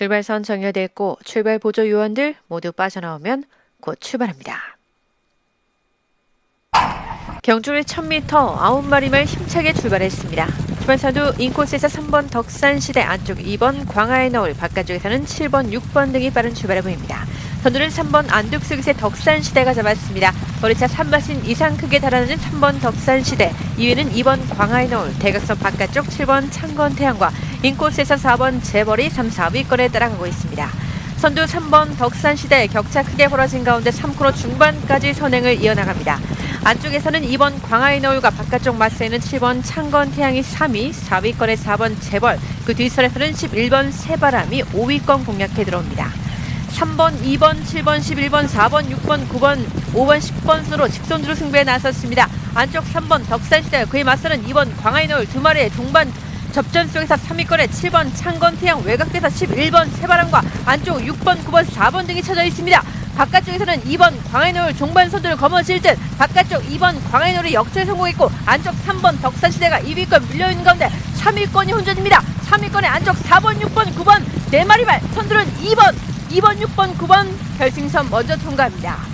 출발선 정렬됐고 출발 보조 요원들 모두 빠져나오면 곧 출발합니다. 경주를 1000m 9마리만 힘차게 출발했습니다. 출발선도 인코스에서 3번 덕산시대 안쪽 2번 광화에 넣을 바깥쪽에서는 7번, 6번 등이 빠른 출발을 보입니다. 선두는 3번 안둑스기세 덕산시대가 잡았습니다. 거리차 3마신 이상 크게 달하는 3번 덕산시대, 2위는 2번 광화에 넣을 대각선 바깥쪽 7번 창건태양과 인코스에서 4번 재벌이 3, 4위권에 따라가고 있습니다. 선두 3번 덕산시대 격차 크게 벌어진 가운데 3코너 중반까지 선행을 이어나갑니다. 안쪽에서는 2번 광화의 너울과 바깥쪽 마스에는 7번 창건태양이 3위, 4위권에 4번 재벌, 그 뒷선에서는 11번 새바람이 5위권 공략해 들어옵니다. 3번, 2번, 7번, 11번, 4번, 6번, 9번, 5번, 10번 순으로 직선주로 승부에 나섰습니다. 안쪽 3번 덕산시대 그에 맞서는 2번 광화의 너울 두 마리의 종반 접전 속에서 3위권에 7번 창건태양 외곽에서 11번 새바람과 안쪽 6번, 9번, 4번 등이 쳐져 있습니다. 바깥쪽에서는 2번 광해놀 종반 선두를 거머쥘 듯 바깥쪽 2번 광해놀이 역전에 성공했고 안쪽 3번 덕산시대가 2위권 밀려있는 가운데 3위권이 혼전입니다. 3위권에 안쪽 4번, 6번, 9번 네 마리발 선두는 2번, 2번, 6번, 9번 결승선 먼저 통과합니다.